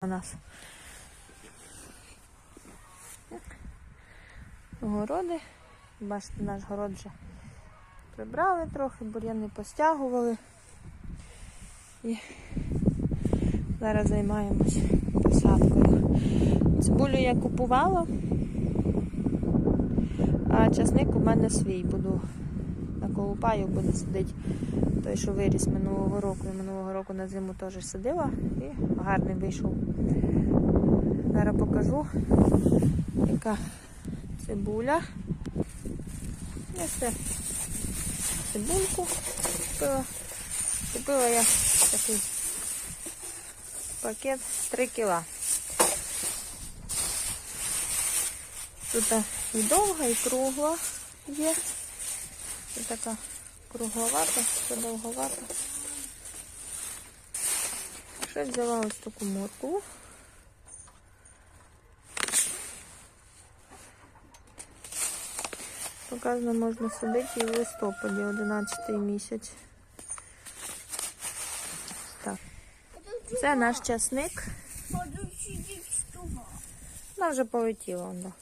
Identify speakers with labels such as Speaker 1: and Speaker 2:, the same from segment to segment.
Speaker 1: у нас. Городи. Бачите, наш город вже прибрали трохи, бур'яни постягували. І зараз займаємось посадкою. Цибулю я купувала, а часник у мене свій буду наколупаю, буде сидіти той, що виріс минулого року. І минулого року на зиму теж садила і гарний вийшов. Зараз покажу, яка цибуля. Ось цибульку купила. Купила я такий пакет 3 кіла. Тут і довга, і кругла є. Така кругловата, продовговата. Ще взяла ось таку моркву. Показано, можна садити і в листопаді, 11 місяць. Так. Це наш часник. Вона вже полетіла. он,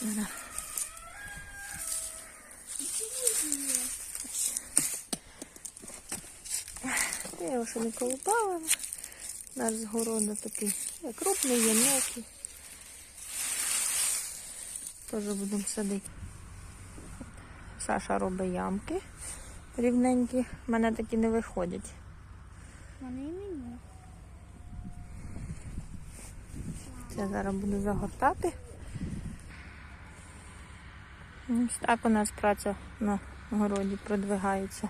Speaker 1: Да. Я його ще не колупала. Наш з городу такий крупний, є мелкий. Теж будемо садити. Саша робить ямки рівненькі. У мене такі не виходять.
Speaker 2: Вони і мені.
Speaker 1: Це зараз буду загортати. Ось так у нас праця на городі продвигається.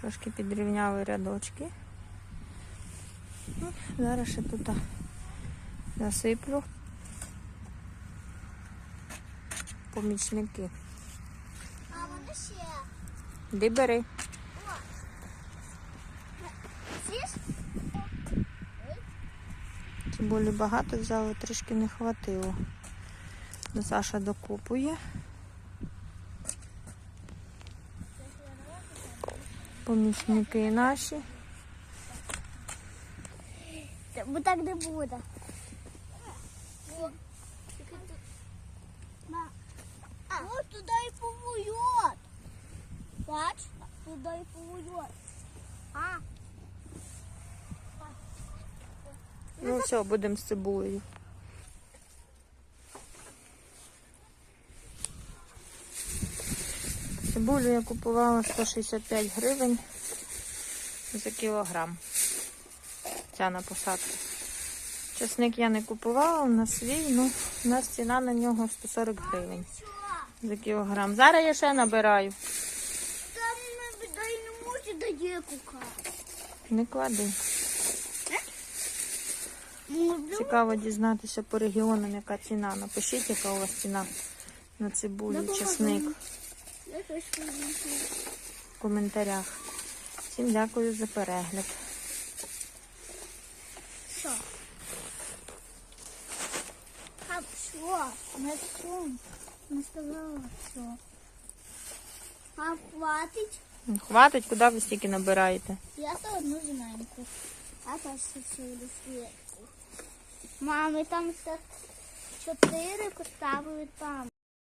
Speaker 1: Трошки підрівняли рядочки. Ну, Зараз ще тут насиплю помічники.
Speaker 2: А вони ще.
Speaker 1: Іди бери.
Speaker 2: Сіш?
Speaker 1: Цибулі багато взяли, трішки не хватило. Саша докупує. Помічники наші.
Speaker 2: Бо так не буде. Ось туди і повоюють. Бач, туди і повоюють. А,
Speaker 1: Ну все, будемо з цибулею. Цибулю я купувала 165 гривень за кілограм. Ця на посадку. Часник я не купувала, на свій, ну, у нас ціна на нього 140 гривень за кілограм. Зараз я ще набираю.
Speaker 2: Там не дай не може дає кука.
Speaker 1: Не клади. Цікаво дізнатися по регіонам, яка ціна. Напишіть, яка у вас ціна на цибулю, чесник в коментарях. Всім дякую за перегляд.
Speaker 2: Що? А що? Не сказала, що. А хватить?
Speaker 1: Ну, Хватить, куди ви стільки набираєте?
Speaker 2: Я то одну зеленку. А то всюди світку. Мами, там ще чотири поставили там.